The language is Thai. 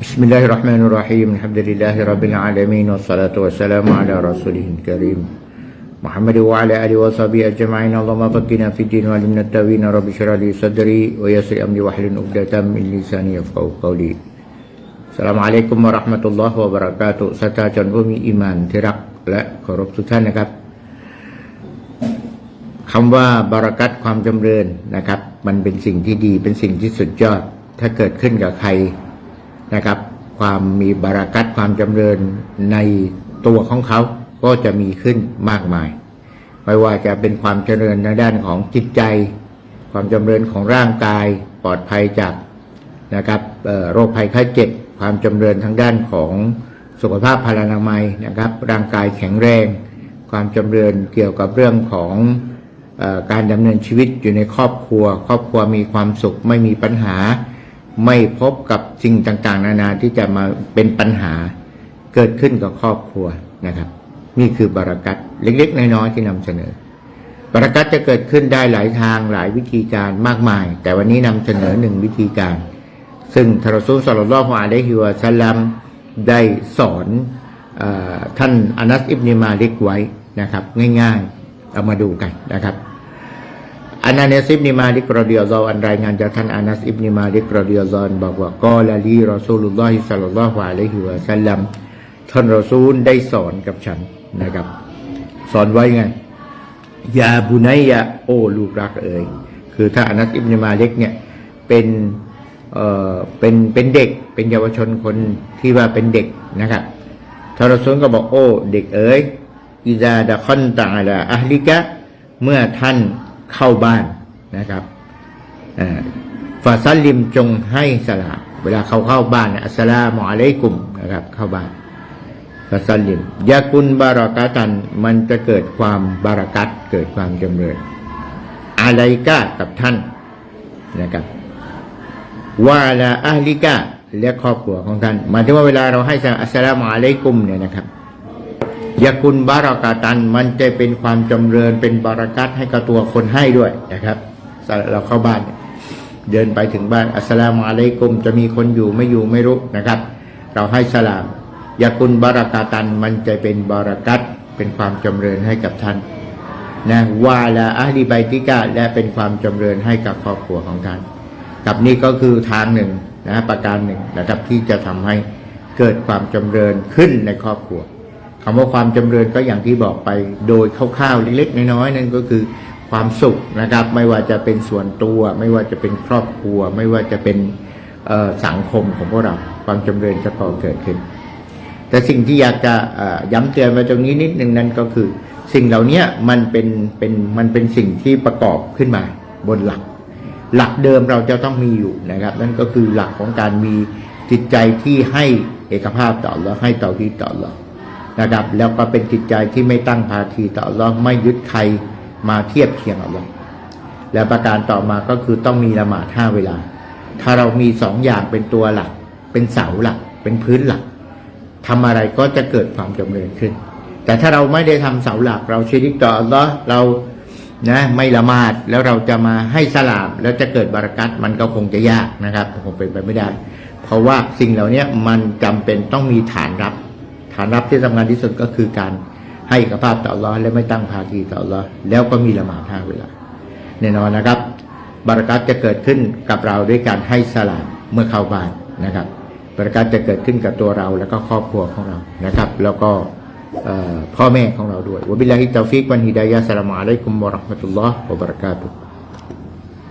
بسم الله الرحمن الرحيم الحمد لله رب العالمين والصلاة والسلام على رسوله الكريم محمد وعلى آله وصحبه أجمعين اللهم فقنا في الدين وعلمنا التأويل رب اشرح لي صدري ويسر أمري واحلل عقدة من لساني يفقهوا قولي السلام عليكم ورحمة الله وبركاته ศรัทธาชนผู้มีอีหมานที่รักและเคารพทุกท่านนะครับ คำว่าบารักัตความจำเริญนะครับ มันเป็นสิ่งที่ดีเป็นสิ่งที่สุดยอด ถ้าเกิดขึ้นกับใคร นะครับ ความมีบารักัตความจำเริญในตัวของเขาก็จะมีขึ้นมากมาย ไม่ว่าจะเป็นความเจริญในด้านของจิตใจ ความจำเริญของร่างกายปลอดภัยจากนะครับโรคภัยไข้เจ็บความจำเริญทางด้านของสุขภาพพลานามัยนะครับ ร่างกายแข็งแรง ความจำเริญเกี่ยวกับเรื่องของอการดำเนินชีวิตอยู่ในครอบครัว ครอบครัวมีความสุขไม่มีปัญหา ไม่พบกับสิ่งต่างๆ นานาที่จะมาเป็นปัญหาเกิดขึ้นกับครอบครัวนะครับ นี่คือบารักัตเล็กๆ น้อยๆที่นำเสนอบารักัตจะเกิดขึ้นได้หลายทางหลายวิธีการมากมาย แต่วันนี้นำเสนอหนึ่งวิธีการ ซึ่งทารซูลสลลัลลอฮุอะลัยฮิวะซัลลัมได้สอนอท่านอานัสอิบนิมาลิกไว้นะครับ ง่ายๆ เอามาดูกันนะครับ อานาเนสอิบนิมาลิกรอดิยัลลอฮอันรายงานจากท่านอานัสอิบนิมาลิกรอดิยัลลอฮุอันบอกว่ากอลาลีรอซูลุลลอฮิสัลลัลลอฮุอะลัยฮิวะซัลลัมท่านรอซูลได้สอนกับฉันนะครับ สอนไว้ไงยาบุนัยยะโอลูกรักเอ๋ยคือถ้าอานัสอิบนิมาล็กเนี่ยเป็นเอ่อเป็นเป็นเด็กเป็นเยาวชนคนที่ว่าเป็นเด็กนะครับท่านรอซุนก็บอกโอ้เด็กเอ๋ยอิซาดะคอนตาลาอัลลิกะเมื่อท่าน เข้าบ้านนะครับฟาซัลลิมจงให้สลามเวลาเขาเข้าบ้านเนี่ยอัสลามุอะลัยกุมนะครับ เข้าบ้านฟาซัลลิมยากุนบารักาตันมันจะเกิดความบารักัตเกิดความจำเริญอะไรกะกับท่านนะครับวาลาอัลลิกะและครอบครัวของท่านหมายถึงว่าเวลาเราให้อัสสลามุอะลัยกุมเนี่ยนะครับ ยากุนบารักาตันมันจะเป็นความจำเริญเป็นบารักัตให้กับตัวคนให้ด้วยนะครับ เราเข้าบ้าน เดินไปถึงบ้านอัสลามุอะลัยกุมจะมีคนอยู่ไม่อยู่ไม่รู้นะครับ เราให้สลามยากุลบารากาตันมันจะเป็นบารากัตเป็นความจำเริญให้กับท่านนะวาลาอาลีไบติกาและเป็นความจำเริญให้กับครอบครัวของท่านกับนี่ก็คือทางหนึ่งนะประการหนึ่งนะครับที่จะทำให้เกิดความจำเริญขึ้นในครอบครัว คำว่าความจำเริญก็อย่างที่บอกไปโดยคร่าวๆเล็กๆน้อยๆนั่นก็คือความสุขนะครับ ไม่ว่าจะเป็นส่วนตัว ไม่ว่าจะเป็นครอบครัว ไม่ว่าจะเป็นสังคมของพวกเราความจำเริญจะก่อเกิดขึ้น แต่สิ่งที่อยากจะย้ำเตือนมาตรงนี้นิดนึงนั้นก็คือ สิ่งเหล่านี้มันเป็นเป็นมันเป็นสิ่งที่ประกอบขึ้นมาบนหลัก หลักเดิมเราจะต้องมีอยู่นะครับ นั่นก็คือหลักของการมีจิตใจที่ให้เอกภาพต่อเราให้ต่อที่ต่อเรา นะครับ แล้วก็เป็นจิตใจที่ไม่ตั้งภาคีต่อเราไม่ยึดใครมาเทียบเคียงกับเราแล้วประการต่อมาก็คือต้องมีละหมาดห้าเวลา ถ้าเรามีสองอย่างเป็นตัวหลัก เป็นเสาหลัก เป็นพื้นหลักทำอะไรก็จะเกิดความจำเริญขึ้น แต่ถ้าเราไม่ได้ทำเสาหลัก เราชีริกต่ออัลลอฮ์เรานะไม่ละหมาดแล้วเราจะมาให้สลามแล้วจะเกิดบารักัตมันก็คงจะยากนะครับคงเป็นไปไม่ได้ เพราะว่าสิ่งเหล่านี้มันจำเป็นต้องมีฐานรับ ฐานรับที่สำคัญที่สุดก็คือการให้กภาพต่ออัลอฮ์และไม่ตั้งภาคีต่ออัลอฮ์แล้วก็มีละหมาดห้าเวลาแน่นอนนะครับ บารักัตจะเกิดขึ้นกับเราด้วยการให้สลามเมื่อเข้าบ้านนะครับประการจะเกิดขึ้นกับตัวเราแล้วก็ครอบครัวของเรานะครับ แล้วก็พ่อแม่ของเราด้วยวบิลลาฮิตาฟิกวันฮิดายะสลามอะลัยกุมวะราะห์มะตุลลอฮ์วะบะเราะกาตุฮ์